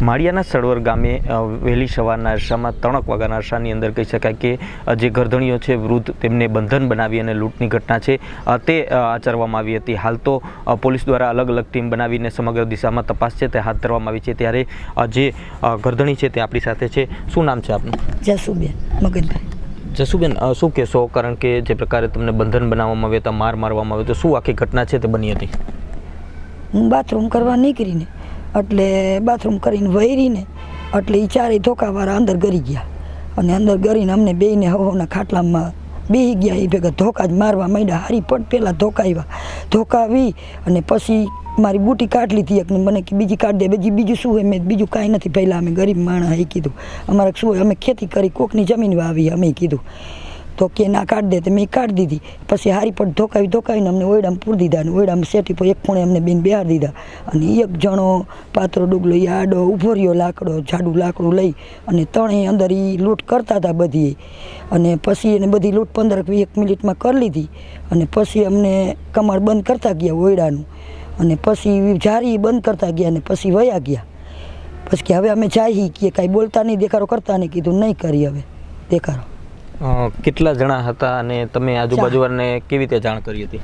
માળિયાના સળવર ગામે વહેલી સવારના અરસામાં ત્રણક વાગ્યાના અરસાની અંદર કહી શકાય કે જે ગરધણીઓ છે વૃદ્ધ તેમને બંધન બનાવી અને લૂંટની ઘટના છે તે આચરવામાં આવી હતી. હાલ તો પોલીસ દ્વારા અલગ અલગ ટીમ બનાવીને સમગ્ર દિશામાં તપાસ છે તે હાથ ધરવામાં આવી છે. ત્યારે જે ગરધણી છે તે આપણી સાથે છે. શું નામ છે આપનું? જસુબેન મગનભાઈ. જસુબેન શું કહેશો? કારણ કે જે પ્રકારે તમને બંધન બનાવવામાં આવ્યા હતા માર મારવામાં આવ્યો તો શું આખી ઘટના છે તે બની હતી? હું બાથરૂમ કરવા નીકળીને એટલે બાથરૂમ કરીને વહેરીને, એટલે એ ચારેય ધોકાવાળા અંદર ગરી ગયા. અને અંદર ગરીને અમને બેને હવના ખાટલામાં બેહી ગયા. એ ભેગા ધોકા જ મારવા માંડ્યા. હારી પટ પહેલાં ધોકાવ્યા ધોકાવી અને પછી મારી બુટી કાઢ લીધી એકને. મને કે બીજી કાઢ દે. બીજી બીજું શું હોય મેં બીજું કાંઈ નથી. પહેલાં અમે ગરીબ માણસ એ કીધું. અમારે શું હોય? અમે ખેતી કરી, કોકની જમીન વાવી અમે કીધું. તો કે ના કાઢ દે તો મેં કાઢી દીધી. પછી હારી પણ ધોકાવી ધોકાવીને અમને ઓયડામાં પૂરી દીધા અને ઓયડામાં સેટી પર એક ખૂણે અમને બેન બિહાર દીધા. અને એક જણો પાત્રો ડુગલો એ આડો ઊભો રહ્યો લાકડો જાડું લાકડું લઈ અને ત્રણેય અંદર એ લૂંટ કરતા હતા બધી અને પછી એને બધી લૂંટ પંદર એક મિનિટમાં કરી લીધી. અને પછી અમને કમર બંધ કરતા ગયા ઓયડાનું. અને પછી જારી બંધ કરતા ગયા અને પછી વયા ગયા. પછી કે હવે અમે જાઈ કે કાંઈ બોલતા નહીં દેખાડો કરતા નહીં. કીધું નહીં કરી હવે દેખાડો. અ, કેટલા જણા હતા અને તમે આજુબાજુવાળાને કેવી રીતે જાણ કરી હતી?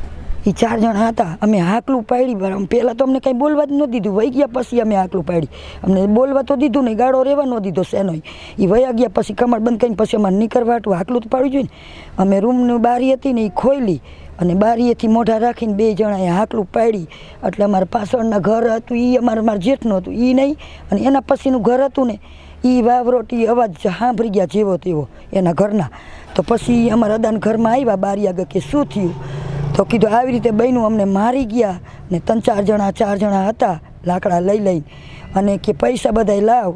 એ ચાર જણા હતા. અમે હાકલું પાડી બરાબર પહેલાં તો અમને કંઈ બોલવા જ ન દીધું. વહી ગયા પછી અમે હાકલું પાડી. અમને બોલવા તો દીધું નહીં, ગાળો રહેવા ન દીધો શેનો એ વયા ગયા પછી કમર બંધ કરીને પછી અમારે નીકળવા હતું હાકલું તો પાડવું જોઈએ ને. અમે રૂમની બારી હતી ને એ ખોલી અને બારીએથી મોઢા રાખીને બે જણાએ હાકલું પાડી. એટલે અમારા પાછળના ઘર હતું એ અમારે મારા જેઠનું હતું એ નહીં. અને એના પછીનું ઘર હતું ને એ વાવરોટી અવાજ સાંભળી ગયા જેવો તેવો એના ઘરના. તો પછી અમારા અદાન ઘરમાં આવ્યા બારી આગળ કે શું થયું? તો કીધું આવી રીતે બહેનું અમને મારી ગયા ને ત્રણ ચાર જણા ચાર જણા હતા, લાકડા લઈ લઈને અને કે પૈસા બધાય લાવ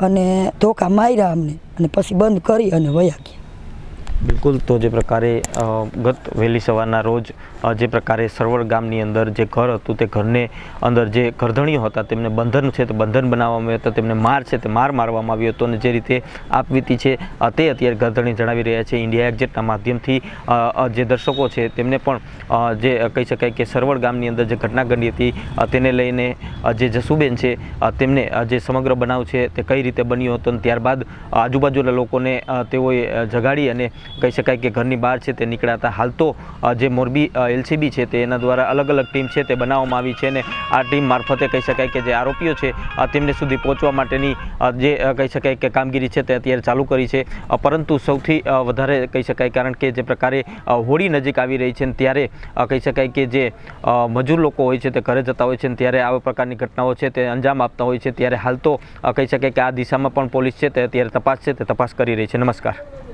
અને ધોકા માર્યા અમને અને પછી બંધ કરી અને વયા ગયા. બિલકુલ, તો જે પ્રકારે ગત વહેલી સવારના રોજ જે પ્રકારે સરવળ ગામની અંદર જે ઘર હતું તે ઘરને અંદર જે ઘરધણીઓ હતા તેમને બંધન છે, તે બંધન બનાવવામાં આવ્યું હતા, તેમને માર છે, તે માર મારવામાં આવ્યો હતો અને જે રીતે આપવીતી છે તે અત્યારે ઘરધણી જણાવી રહ્યા છે. ઇન્ડિયા એક્ઝેટના માધ્યમથી જે દર્શકો છે તેમને પણ જે કહી શકાય કે સરવળ ગામની અંદર જે ઘટના ઘટી હતી તેને લઈને જે જસુબેન છે તેમને જે સમગ્ર બનાવ છે તે કઈ રીતે બન્યો હતો અને ત્યારબાદ આજુબાજુના લોકોને તેઓએ જગાડી અને કહી શકાય કે ઘરની બહાર છે તે નીકળ્યા હતા હાલ તો જે મોરબી એલસીબી છે તે એના દ્વારા અલગ અલગ ટીમ છે તે બનાવવામાં આવી છે અને આ ટીમ મારફતે કહી શકાય કે જે આરોપીઓ છે તેમને સુધી પહોંચવા માટેની જે કહી શકાય કે કામગીરી છે તે અત્યારે ચાલુ કરી છે. પરંતુ સૌથી વધારે કહી શકાય કારણ કે જે પ્રકારે હોળી નજીક આવી રહી છે ત્યારે કહી શકાય કે જે મજૂર લોકો હોય છે તે ઘરે જતા હોય છે ત્યારે આવા પ્રકારની ઘટનાઓ છે તે અંજામ આપતા હોય છે. ત્યારે હાલ તો કહી શકાય કે આ દિશામાં પણ પોલીસ છે તે અત્યારે તપાસ છે તે તપાસ કરી રહી છે. નમસ્કાર.